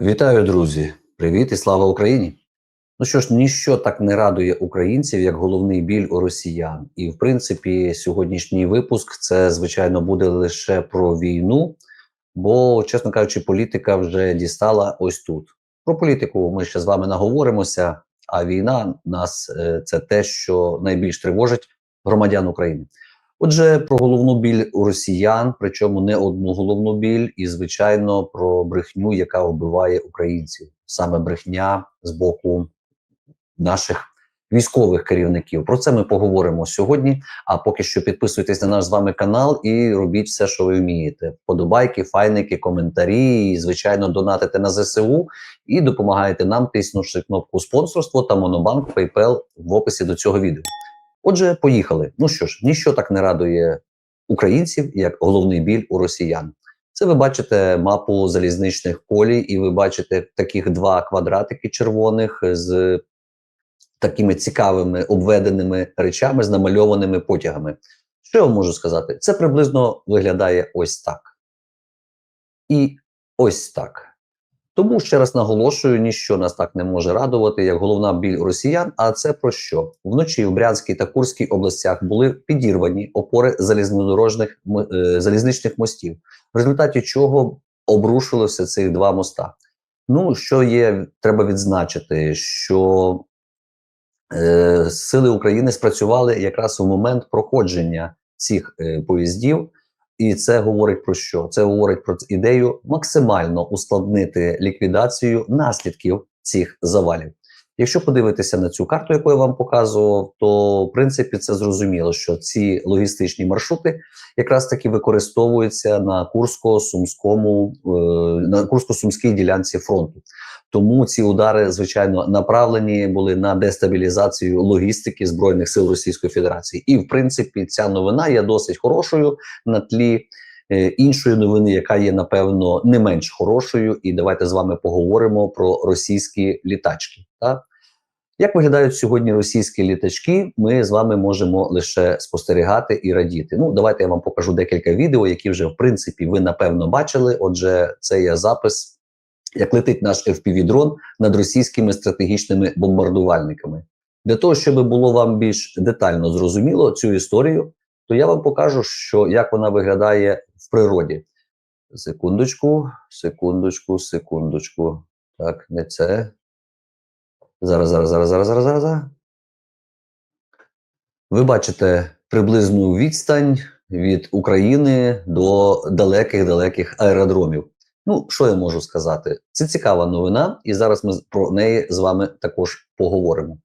Вітаю, друзі! Привіт і слава Україні! Ну що ж, ніщо так не радує українців, як головний біль у росіян. І в принципі, сьогоднішній випуск це звичайно буде лише про війну, бо, чесно кажучи, політика вже дістала ось тут. Про політику ми ще з вами наговоримося. А війна нас е, це те, що найбільш тривожить громадян України. Отже, про головну біль у росіян, причому не одну головну біль, і звичайно про брехню, яка вбиває українців, саме брехня з боку наших військових керівників. Про це ми поговоримо сьогодні. А поки що підписуйтесь на наш з вами канал і робіть все, що ви вмієте. Подобайки, файники, коментарі, і, звичайно, донатите на ЗСУ і допомагаєте нам, тиснувши кнопку спонсорство та Монобанк PayPal в описі до цього відео. Отже, поїхали. Ну що ж, ніщо так не радує українців, як головний біль у росіян. Це ви бачите мапу залізничних колій, і ви бачите таких два квадратики червоних з такими цікавими обведеними речами, з намальованими потягами. Що я вам можу сказати? Це приблизно виглядає ось так. І ось так. Тому ще раз наголошую, ніщо нас так не може радувати, як головна біль росіян. А це про що вночі в Брянській та Курській областях були підірвані опори залізнодорожних е, залізничних мостів, в результаті чого обрушилися цих два моста. Ну що є, треба відзначити, що е, сили України спрацювали якраз у момент проходження цих е, поїздів. І це говорить про що? Це говорить про ідею максимально ускладнити ліквідацію наслідків цих завалів. Якщо подивитися на цю карту, яку я вам показував, то в принципі це зрозуміло, що ці логістичні маршрути якраз таки використовуються на Курсько-Сумському е, на Курсько-Сумській ділянці фронту. Тому ці удари, звичайно, направлені були на дестабілізацію логістики збройних сил Російської Федерації. І в принципі, ця новина є досить хорошою на тлі е, іншої новини, яка є напевно не менш хорошою. І давайте з вами поговоримо про російські літачки. Так? Як виглядають сьогодні російські літачки, ми з вами можемо лише спостерігати і радіти. Ну, давайте я вам покажу декілька відео, які вже в принципі ви напевно бачили. Отже, це є запис як летить наш FPV-дрон над російськими стратегічними бомбардувальниками. Для того, щоб було вам більш детально зрозуміло цю історію, то я вам покажу, що як вона виглядає в природі. Секундочку, секундочку, секундочку. Так, не це. Зараз, зараз, зараз, зараз, зараз, зараз. Ви бачите приблизну відстань від України до далеких-далеких аеродромів. Ну, що я можу сказати? Це цікава новина, і зараз ми про неї з вами також поговоримо.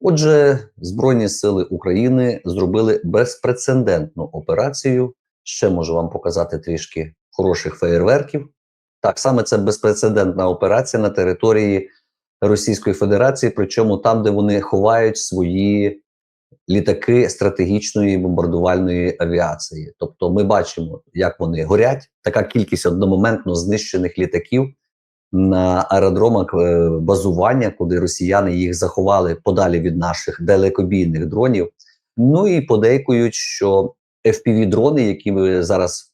Отже, Збройні Сили України зробили безпрецедентну операцію. Ще можу вам показати трішки хороших феєрверків. Так, саме це безпрецедентна операція на території Російської Федерації, причому там, де вони ховають свої літаки стратегічної бомбардувальної авіації. Тобто, ми бачимо, як вони горять. Така кількість одномоментно знищених літаків на аеродромах е, базування, куди росіяни їх заховали подалі від наших далекобійних дронів. Ну і подейкують, що fpv дрони, які ви зараз.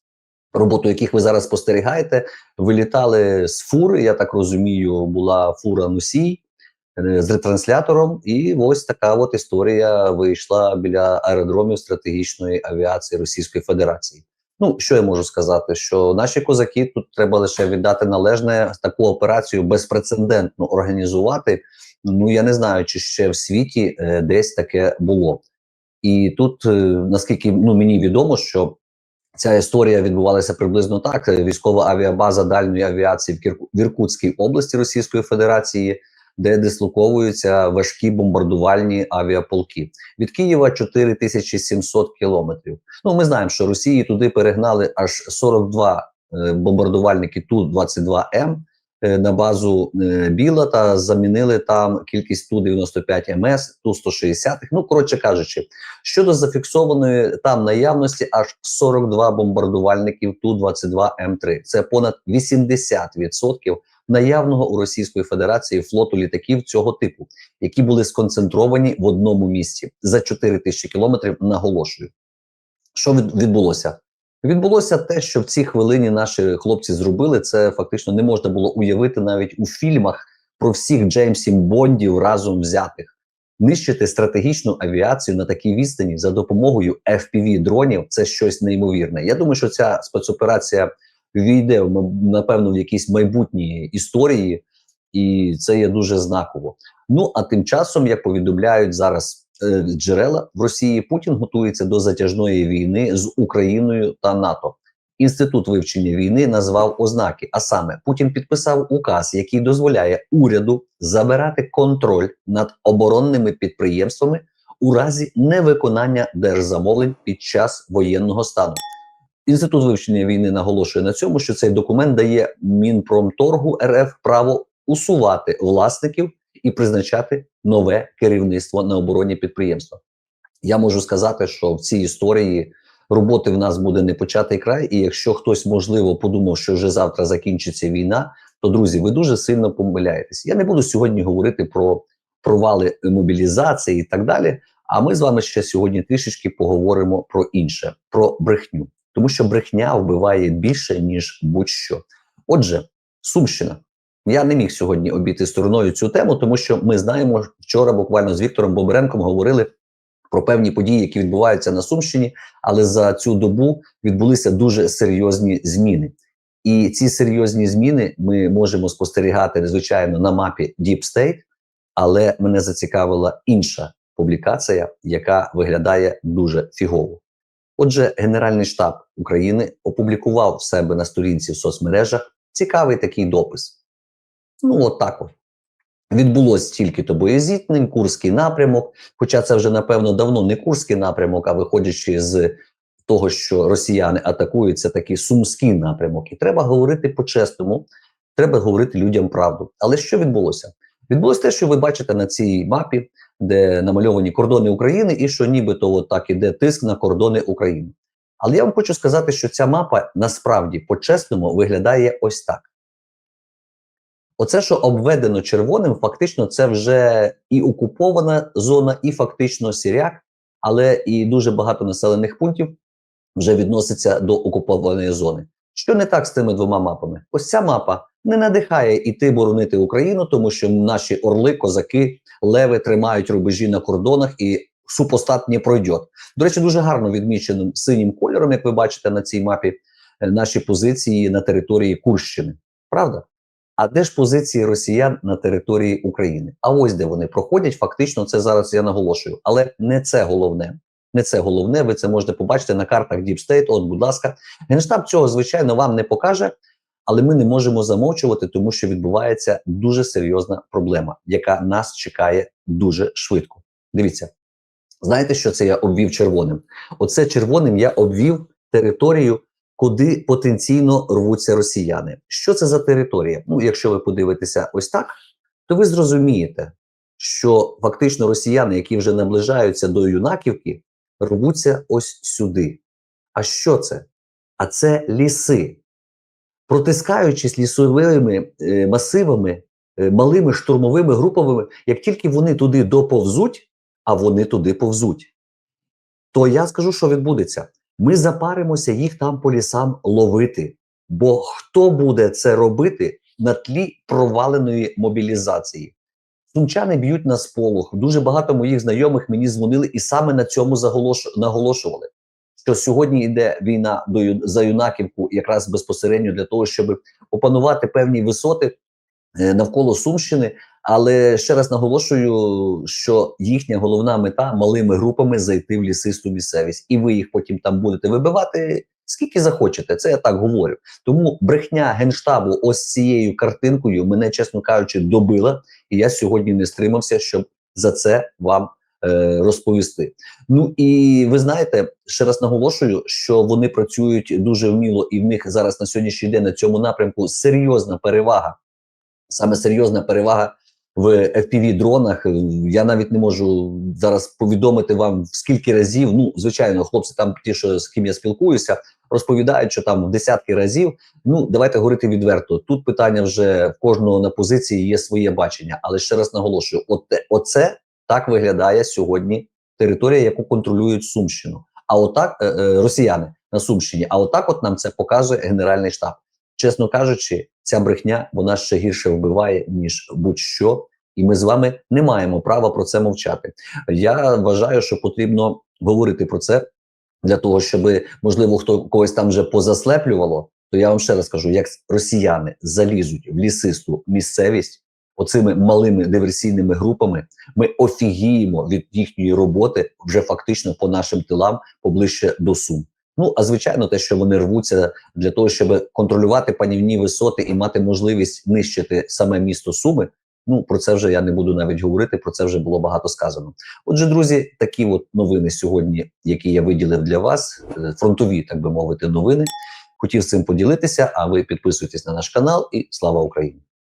Роботу, яких ви зараз спостерігаєте, вилітали з фури. Я так розумію, була фура носій, з ретранслятором, і ось така от історія вийшла біля аеродромів стратегічної авіації Російської Федерації. Ну що я можу сказати? Що наші козаки тут треба лише віддати належне таку операцію безпрецедентно організувати. Ну я не знаю, чи ще в світі е, десь таке було. І тут, е, наскільки ну мені відомо, що ця історія відбувалася приблизно так: військова авіабаза дальньої авіації в, Кірку, в Іркутській області Російської Федерації де дислоковуються важкі бомбардувальні авіаполки. Від Києва 4700 кілометрів. Ну ми знаємо, що Росії туди перегнали аж 42 е, бомбардувальники ту 22 М. Е, на базу е, Біла та замінили там кількість ту 95 МС, ту 160 Ну коротше кажучи, щодо зафіксованої там наявності аж 42 бомбардувальників ту 22 М3. Це понад 80% наявного у Російської Федерації флоту літаків цього типу, які були сконцентровані в одному місці за 4 тисячі кілометрів. Наголошую, що відбулося. Відбулося те, що в цій хвилині наші хлопці зробили. Це фактично не можна було уявити навіть у фільмах про всіх Джеймсів Бондів разом взятих. Нищити стратегічну авіацію на такій відстані за допомогою fpv дронів це щось неймовірне. Я думаю, що ця спецоперація війде напевно в якісь майбутні історії, і це є дуже знаково. Ну а тим часом, як повідомляють зараз е, джерела в Росії, Путін готується до затяжної війни з Україною та НАТО. Інститут вивчення війни назвав ознаки. А саме Путін підписав указ, який дозволяє уряду забирати контроль над оборонними підприємствами у разі невиконання держзамовлень під час воєнного стану. Інститут вивчення війни наголошує на цьому, що цей документ дає Мінпромторгу РФ право усувати власників і призначати нове керівництво на оборонні підприємства. Я можу сказати, що в цій історії роботи в нас буде не початий край, і якщо хтось можливо подумав, що вже завтра закінчиться війна, то друзі, ви дуже сильно помиляєтесь. Я не буду сьогодні говорити про провали мобілізації і так далі. А ми з вами ще сьогодні трішечки поговоримо про інше, про брехню, тому що брехня вбиває більше ніж будь-що. Отже, Сумщина. Я не міг сьогодні обійти стороною цю тему, тому що ми знаємо, вчора буквально з Віктором Бобренком говорили про певні події, які відбуваються на Сумщині, але за цю добу відбулися дуже серйозні зміни. І ці серйозні зміни ми можемо спостерігати звичайно на мапі Deep State, але мене зацікавила інша публікація, яка виглядає дуже фігово. Отже, Генеральний штаб України опублікував в себе на сторінці в соцмережах цікавий такий допис. Ну, от так от. Відбулось стільки-то боєзітнень, Курський напрямок. Хоча це вже напевно давно не Курський напрямок, а виходячи з того, що росіяни атакують, це такий сумський напрямок. І треба говорити по-чесному, треба говорити людям правду. Але що відбулося? Відбулося те, що ви бачите на цій мапі, де намальовані кордони України, і що нібито от так іде тиск на кордони України. Але я вам хочу сказати, що ця мапа насправді по-чесному виглядає ось так. Оце, що обведено червоним, фактично, це вже і окупована зона, і фактично сіряк, але і дуже багато населених пунктів вже відноситься до окупованої зони. Що не так з цими двома мапами? Ось ця мапа не надихає іти боронити Україну, тому що наші орли, козаки, леви тримають рубежі на кордонах і супостат не пройде. До речі, дуже гарно відміченим синім кольором, як ви бачите на цій мапі, е, наші позиції на території Курщини. Правда? А де ж позиції росіян на території України? А ось де вони проходять. Фактично, це зараз я наголошую, але не це головне. Не це головне. Ви це можете побачити на картах Deep State. От, будь ласка, генштаб цього звичайно вам не покаже, але ми не можемо замовчувати, тому що відбувається дуже серйозна проблема, яка нас чекає дуже швидко. Дивіться, знаєте, що це я обвів червоним? Оце червоним я обвів територію куди потенційно рвуться росіяни. Що це за територія? Ну, якщо ви подивитеся ось так, то ви зрозумієте, що фактично росіяни, які вже наближаються до юнаківки, рвуться ось сюди. А що це? А це ліси. Протискаючись лісовими е, масивами, е, малими штурмовими груповими, як тільки вони туди доповзуть, а вони туди повзуть, то я скажу, що відбудеться. Ми запаримося їх там по лісам ловити. Бо хто буде це робити на тлі проваленої мобілізації? Сумчани б'ють на сполох. Дуже багато моїх знайомих мені дзвонили і саме на цьому наголошували, що сьогодні йде війна до за юнаківку, якраз безпосередньо для того, щоб опанувати певні висоти е, навколо Сумщини. Але ще раз наголошую, що їхня головна мета малими групами зайти в лісисту місцевість, і ви їх потім там будете вибивати скільки захочете. Це я так говорю. Тому брехня генштабу, ось цією картинкою, мене чесно кажучи, добила, і я сьогодні не стримався, щоб за це вам розповісти. Ну і ви знаєте, ще раз наголошую, що вони працюють дуже вміло, і в них зараз на сьогоднішній день на цьому напрямку серйозна перевага. Саме серйозна перевага в fpv дронах. Я навіть не можу зараз повідомити вам в скільки разів. Ну, звичайно, хлопці, там ті, що з ким я спілкуюся, розповідають, що там в десятки разів. Ну, давайте говорити відверто. Тут питання вже в кожного на позиції є своє бачення, але ще раз наголошую: от оце так виглядає сьогодні територія, яку контролюють Сумщину. А отак е, е, росіяни на Сумщині. А отак, от нам це показує Генеральний штаб. Чесно кажучи, ця брехня вона ще гірше вбиває ніж будь-що, і ми з вами не маємо права про це мовчати. Я вважаю, що потрібно говорити про це для того, щоб можливо хто когось там вже позаслеплювало. То я вам ще раз кажу, як росіяни залізуть в лісисту місцевість оцими малими диверсійними групами, ми офігіємо від їхньої роботи вже фактично по нашим тилам поближче до Сум. Ну а звичайно, те, що вони рвуться для того, щоб контролювати панівні висоти і мати можливість нищити саме місто Суми. Ну про це вже я не буду навіть говорити. Про це вже було багато сказано. Отже, друзі, такі от новини сьогодні, які я виділив для вас, е, фронтові, так би мовити, новини. Хотів з цим поділитися. А ви підписуйтесь на наш канал і слава Україні!